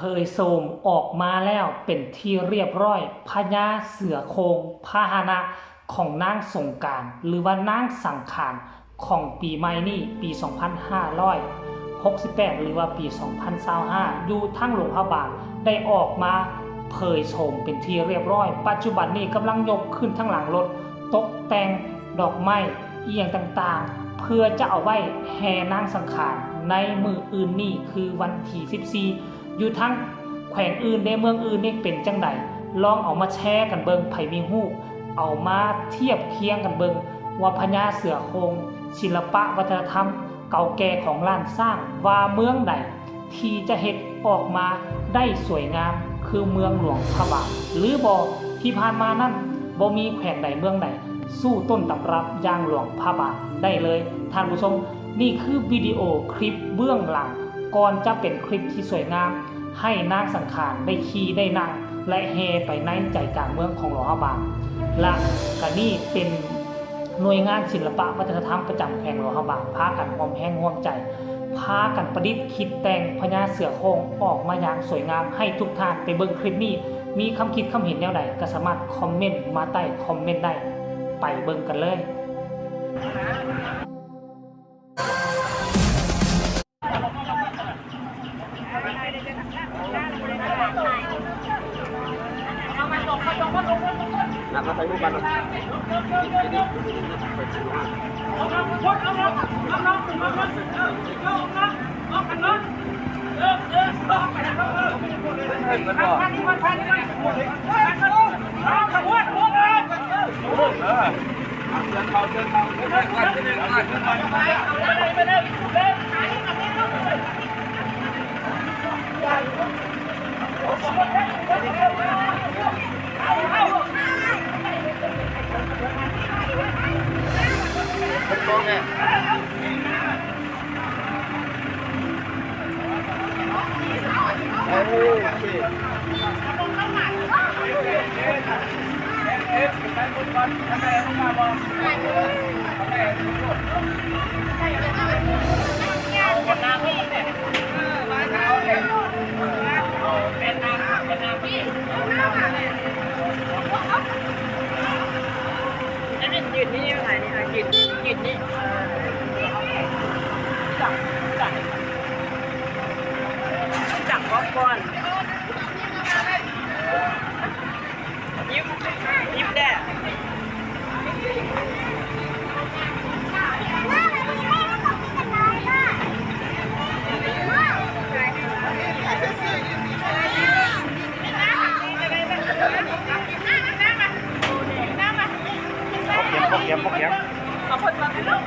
เผยโสมออกมาแล้วเป็นที่เรียบร้อยพญาเสือโครงพาหนะของนางสงการหรือว่านางสังขารของปีใหม่นี่ปี 2568 หรือว่าปี 2025อยู่ทั้งหลวงพระบางได้ออกมาเผยโฉมเป็นที่เรียบร้อย ปัจจุบันนี้กำลังยกขึ้นทั้งหลังรถ ตกแต่งดอกไม้เอียงต่างๆ เพื่อจะเอาไว้แห่นางสังขารในมืออื่นนี่คือวันที่14 อยู่ทั้งแขวงอื่นในเมืองอื่นนี่เป็นจังใดลองเอามาแชร์กันเบิงไผมีฮู้เอามาเทียบเคียงกันเบิงว่าพญาเสือโครงศิลปะวัฒนธรรม เก่าแก่ของล้านสร้างว่าเมืองใดที่จะเฮ็ดออกมาได้สวยงามคือเมืองหลวงพระบางหรือบ่ที่ผ่านมานั้นบ่มีแขวงใดเมืองใดสู้ต้นตำรับย่างหลวงพระบางได้เลย ท่านผู้ชมนี่คือวิดีโอคลิปเบื้องหลัง ก่อนจะเป็นคลิปที่สวยงาม ให้นางสังขารได้ขี่ได้นั่ง และเฮไปในใจกลางเมืองของหลวงพระบางและก็นี่เป็นหน่วยงานศิลปะวัฒนธรรมประจำแห่งหลวงพระบางพากันหอมแห้งห่วมใจพากันประดิษฐ์คิดแต่งพญาเสือโคร่งออกมาอย่างสวยงามให้ทุกท่านไปเบิ่งคลิปนี้ มีคำคิดคำเห็นแนวใดก็สามารถคอมเมนต์มาใต้คอมเมนต์ได้ ไปเบิ่งกันเลย นักมาใส่รูปกันอันนี้ ยืดนี่ยังไงนี่ค่ะยืดยืดนี่จับจับจับก้อนก้อนยิ้มยิ้มแด่พ กเข็มพกเข็มเอาคนมาเป็นลูก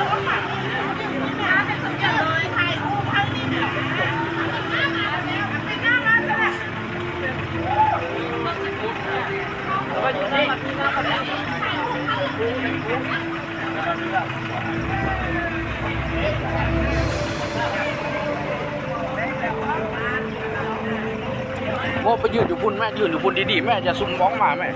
เว่าไปยืนอยู่บุญแม่ยืนอยู่บุญดีๆแม่จะซุ่มมองมาแม่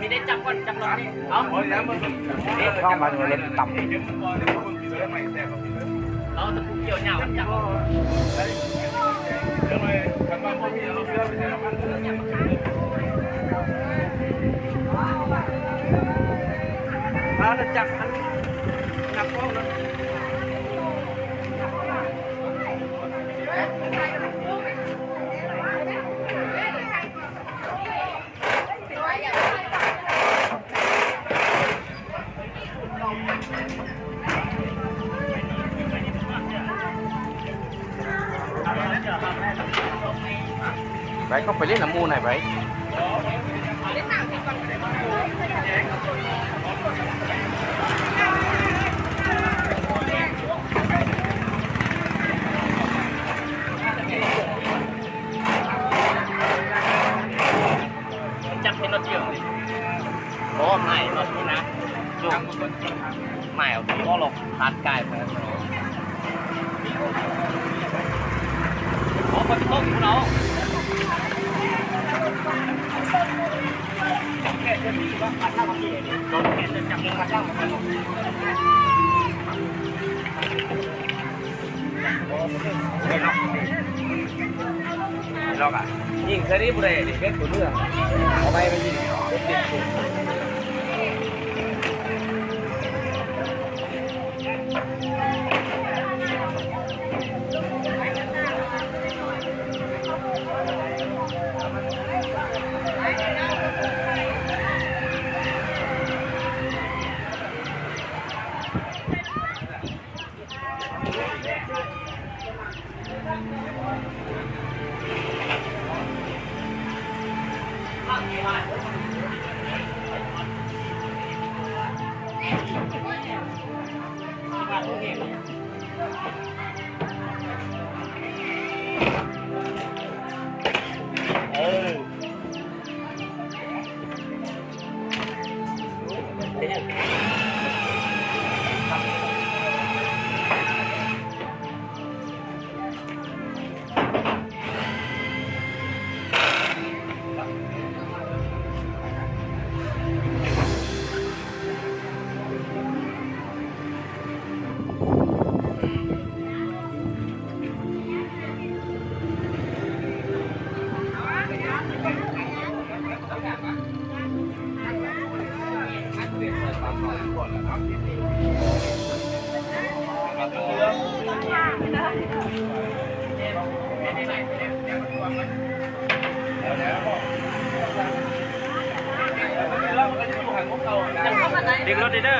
สิได้จับก่อนจับรถนี่เอาเข้ามาดูเล่นต่ำเอาตะปูเกี่ยวเหนียวจับเอาจะจับมัน ไปก็ไปเล่นน้ำมูหน่อยไปจับเป็นรถเกี่ยวโอ้ไม่รถนี่นะจุกไม่เอาก็ลงทัดกายไปโอ้ไปต้มคุณเอา ห้าพันที่โดนแค่จะจับเงินมาตั้งไม่ล็อกไม่ล็อกอะยิงเคยได้บุเรดิเป็นตัวเรื่องเอาไปไปยิงเป็นเด็กสุด เดึงรถดีเด้อ